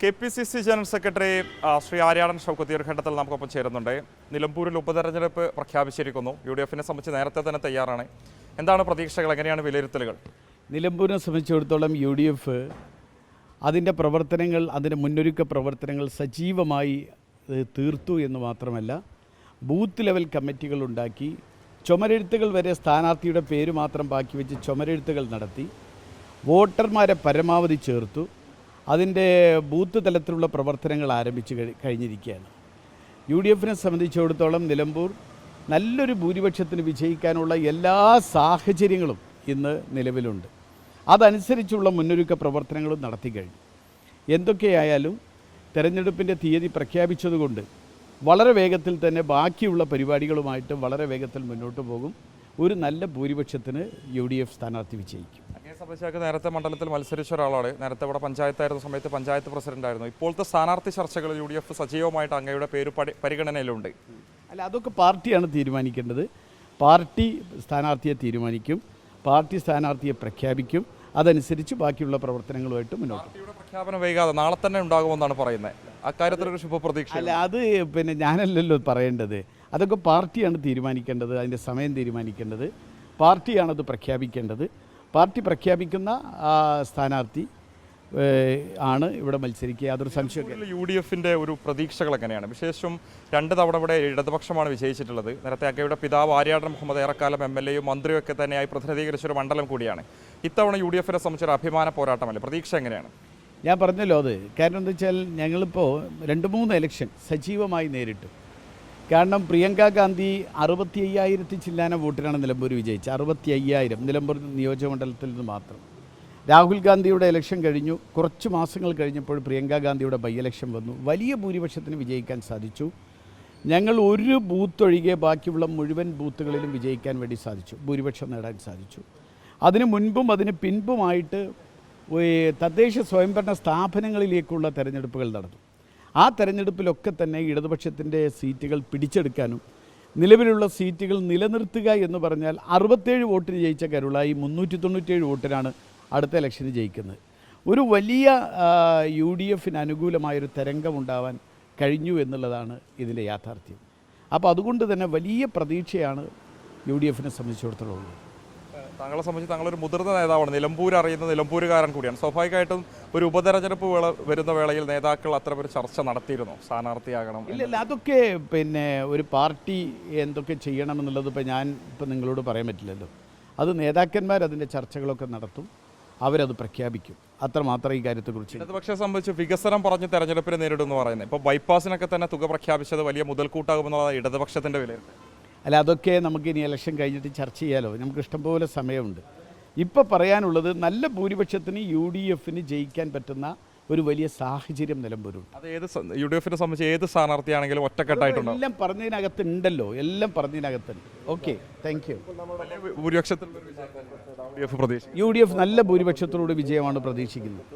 K P C C general secretary Shri Aryadan ഷൗക്കത്തി ഒരു ഘട്ടത്തിൽ നമുക്കൊപ്പം ചേരുന്നുണ്ട്. നിലമ്പൂരിൽ ഉപതെരഞ്ഞെടുപ്പ് പ്രഖ്യാപിച്ചിരിക്കുന്നു. യു ഡി എഫിനെ സംബന്ധിച്ച് നേരത്തെ തന്നെ തയ്യാറാണ്. എന്താണ് പ്രതീക്ഷകൾ? എങ്ങനെയാണ് വിലയിരുത്തലുകൾ? നിലമ്പൂരിനെ സംബന്ധിച്ചിടത്തോളം യു ഡി എഫ് അതിന്റെ പ്രവർത്തനങ്ങൾ അതിന്റെ മുന്നൊരുക്ക പ്രവർത്തനങ്ങൾ സജീവമായി തീർത്തു എന്ന് മാത്രമല്ല ബൂത്ത് ലെവൽ കമ്മിറ്റികൾ ഉണ്ടാക്കി ചുമരെഴുത്തുകൾ വരെ സ്ഥാനാർത്ഥിയുടെ പേര് മാത്രം ബാക്കി വെച്ച് ചുമരെഴുത്തുകൾ നടത്തി വോട്ടർമാരെ പരമാവധി ചേർത്തു അതിന്റെ ബൂത്ത് തലത്തിലുള്ള പ്രവർത്തനങ്ങൾ ആരംഭിച്ച് കഴിഞ്ഞിരിക്കുകയാണ്. യു ഡി എഫിനെ സംബന്ധിച്ചിടത്തോളം നിലമ്പൂർ നല്ലൊരു ഭൂരിപക്ഷത്തിന് വിജയിക്കാനുള്ള എല്ലാ സാഹചര്യങ്ങളും ഇന്ന് നിലവിലുണ്ട്. അതനുസരിച്ചുള്ള മുന്നൊരുക്ക പ്രവർത്തനങ്ങളും നടത്തി കഴിഞ്ഞു. എന്തൊക്കെയായാലും തെരഞ്ഞെടുപ്പിന്റെ തീയതി പ്രഖ്യാപിച്ചതുകൊണ്ട് വളരെ വേഗത്തിൽ തന്നെ ബാക്കിയുള്ള പരിപാടികളുമായിട്ട് വളരെ വേഗത്തിൽ മുന്നോട്ട് പോകും. ഒരു നല്ല ഭൂരിപക്ഷത്തിന് യു ഡി എഫ് സ്ഥാനാർത്ഥി വിജയിക്കും. അങ്ങയെ നേരത്തെ മണ്ഡലത്തിൽ മത്സരിച്ച ഒരാളാണ്. നേരത്തെ ഇവിടെ പഞ്ചായത്തായിരുന്ന സമയത്ത് പഞ്ചായത്ത് പ്രസിഡന്റായിരുന്നു ഇപ്പോഴത്തെ സ്ഥാനാർത്ഥി ചർച്ചകളിൽ യു ഡി എഫ് സജീവമായിട്ട് അങ്ങയുടെ പേര് പരിഗണനയിലുണ്ട്. അല്ല അതൊക്കെ പാർട്ടിയാണ് തീരുമാനിക്കേണ്ടത്. പാർട്ടി സ്ഥാനാർത്ഥിയെ തീരുമാനിക്കും. പാർട്ടി സ്ഥാനാർത്ഥിയെ പ്രഖ്യാപിക്കും. അതനുസരിച്ച് ബാക്കിയുള്ള പ്രവർത്തനങ്ങളുമായിട്ട് മുന്നോട്ട് പ്രഖ്യാപനം വൈകാതെ നാളെ തന്നെ ഉണ്ടാകുമെന്നാണ് പറയുന്നത്. അക്കാര്യത്തിലൊരു ശുഭപ്രതീക്ഷ അല്ല അത് പിന്നെ ഞാനല്ലല്ലോ പറയേണ്ടത്. അതൊക്കെ പാർട്ടിയാണ് തീരുമാനിക്കേണ്ടത്. അതിന്റെ സമയം തീരുമാനിക്കേണ്ടത്. പാർട്ടിയാണത് പ്രഖ്യാപിക്കേണ്ടത്. പാർട്ടി പ്രഖ്യാപിക്കുന്ന സ്ഥാനാർത്ഥി ആണ് ഇവിടെ മത്സരിക്കുക. അതൊരു സംശയം യു ഡി എഫിന്റെ ഒരു പ്രതീക്ഷകൾ എങ്ങനെയാണ്? വിശേഷം രണ്ട് തവണ ഇവിടെ ഇടതുപക്ഷമാണ് വിജയിച്ചിട്ടുള്ളത്. നേരത്തെ അക്കയുടെ പിതാവ് ആര്യാടൻ മുഹമ്മദ് ഏറെക്കാലം എം എൽ എയും മന്ത്രിയും ഒക്കെ തന്നെയായി പ്രതിനിധീകരിച്ച ഒരു മണ്ഡലം കൂടിയാണ്. ഇത്തവണ യു ഡി എഫിനെ സംബന്ധിച്ചൊരു അഭിമാന പോരാട്ടമല്ലേ പ്രതീക്ഷ എങ്ങനെയാണ്? ഞാൻ പറഞ്ഞല്ലോ അത്. കാരണം എന്താ വെച്ചാൽ ഞങ്ങളിപ്പോൾ രണ്ട് മൂന്ന് ഇലക്ഷൻ സജീവമായി നേരിട്ടു. കാരണം പ്രിയങ്ക ഗാന്ധി അറുപത്തി അയ്യായിരത്തി ചില്ലാന വോട്ടിനാണ് നിലമ്പൂർ വിജയിച്ചത്. അറുപത്തി അയ്യായിരം നിലമ്പൂർ നിയോജകമണ്ഡലത്തിൽ നിന്ന് മാത്രം. രാഹുൽ ഗാന്ധിയുടെ ഇലക്ഷൻ കഴിഞ്ഞു. കുറച്ച് മാസങ്ങൾ കഴിഞ്ഞപ്പോൾ പ്രിയങ്ക ഗാന്ധിയുടെ ബൈ ഇലക്ഷൻ വന്നു. വലിയ ഭൂരിപക്ഷത്തിന് വിജയിക്കാൻ സാധിച്ചു. ഞങ്ങൾ ഒരു ബൂത്ത് ഒഴികെ ബാക്കിയുള്ള മുഴുവൻ ബൂത്തുകളിലും വിജയിക്കാൻ വേണ്ടി സാധിച്ചു. ഭൂരിപക്ഷം നേടാൻ സാധിച്ചു. അതിന് മുൻപും അതിന് പിൻപുമായിട്ട് തദ്ദേശ സ്വയംഭരണ സ്ഥാപനങ്ങളിലേക്കുള്ള തെരഞ്ഞെടുപ്പുകൾ നടന്നു. ആ തെരഞ്ഞെടുപ്പിലൊക്കെ തന്നെ ഇടതുപക്ഷത്തിന്റെ സീറ്റുകൾ പിടിച്ചെടുക്കാനും നിലവിലുള്ള സീറ്റുകൾ നിലനിർത്തുക എന്ന് പറഞ്ഞാൽ അറുപത്തേഴ് വോട്ടിന് ജയിച്ച കരുളായി മുന്നൂറ്റി തൊണ്ണൂറ്റേഴ് വോട്ടിനാണ് അടുത്ത ഇലക്ഷന് ജയിക്കുന്നത്. ഒരു വലിയ യു ഡി എഫിന് അനുകൂലമായൊരു തരംഗമുണ്ടാവാൻ കഴിഞ്ഞു എന്നുള്ളതാണ് ഇതിന്റെ യാഥാർത്ഥ്യം. അപ്പോൾ അതുകൊണ്ട് തന്നെ വലിയ പ്രതീക്ഷയാണ് യു ഡി എഫിനെ സംബന്ധിച്ചിടത്തോളം ഉള്ളത്. താങ്കളെ സംബന്ധിച്ച് താങ്കളൊരു മുതിർന്ന നേതാവാണ്. നിലമ്പൂർ അറിയുന്ന നിലമ്പൂരുകാരൻ കൂടിയാണ്. സ്വാഭാവികമായിട്ടും ഒരു ഉപതെരഞ്ഞെടുപ്പ് വേള വരുന്ന വേളയിൽ നേതാക്കൾ അത്ര ഒരു ചർച്ച നടത്തിയിരുന്നു? സ്ഥാനാർത്ഥിയാകണം ഇല്ല അതൊക്കെ പിന്നെ ഒരു പാർട്ടി എന്തൊക്കെ ചെയ്യണമെന്നുള്ളത് ഇപ്പോൾ ഞാൻ ഇപ്പം നിങ്ങളോട് പറയാൻ പറ്റില്ലല്ലോ. അത് നേതാക്കന്മാർ അതിന്റെ ചർച്ചകളൊക്കെ നടത്തും. അവരത് പ്രഖ്യാപിക്കും. അത്രമാത്രം ഈ കാര്യത്തെക്കുറിച്ച്. ഇടതുപക്ഷത്തെ സംബന്ധിച്ച് വികസനം പറഞ്ഞ് തെരഞ്ഞെടുപ്പിനെ നേരിടും എന്ന് പറയുന്നത്. ഇപ്പോൾ ബൈപ്പാസിനൊക്കെ തന്നെ തുക പ്രഖ്യാപിച്ചത് വലിയ മുതൽക്കൂട്ടാകുമെന്നുള്ളത് ഇടതുപക്ഷത്തിന്റെ വിലയിരുത്തൽ. അല്ല അതൊക്കെ നമുക്ക് ഇനി ഇലക്ഷൻ കഴിഞ്ഞിട്ട് ചർച്ച ചെയ്യാലോ? നമുക്ക് ഇഷ്ടംപോലെ സമയമുണ്ട്. ഇപ്പോൾ പറയാനുള്ളത് നല്ല ഭൂരിപക്ഷത്തിന് യു ഡി എഫിന് ജയിക്കാൻ പറ്റുന്ന ഒരു വലിയ സാഹചര്യം നിലമ്പൂരുണ്ട്. അത് ഏത് യു ഡി എഫിനെ സംബന്ധിച്ച് ഏത് സ്ഥാനാർത്ഥിയാണെങ്കിലും ഒറ്റക്കെട്ടായിട്ടുണ്ട് എല്ലാം പറഞ്ഞതിനകത്ത് ഉണ്ടല്ലോ. എല്ലാം പറഞ്ഞതിനകത്തുണ്ട് ഓക്കെ താങ്ക് യു ഭൂരിപക്ഷത്തിൽ യു ഡി എഫ് നല്ല ഭൂരിപക്ഷത്തിലൂടെ വിജയമാണ് പ്രതീക്ഷിക്കുന്നത്.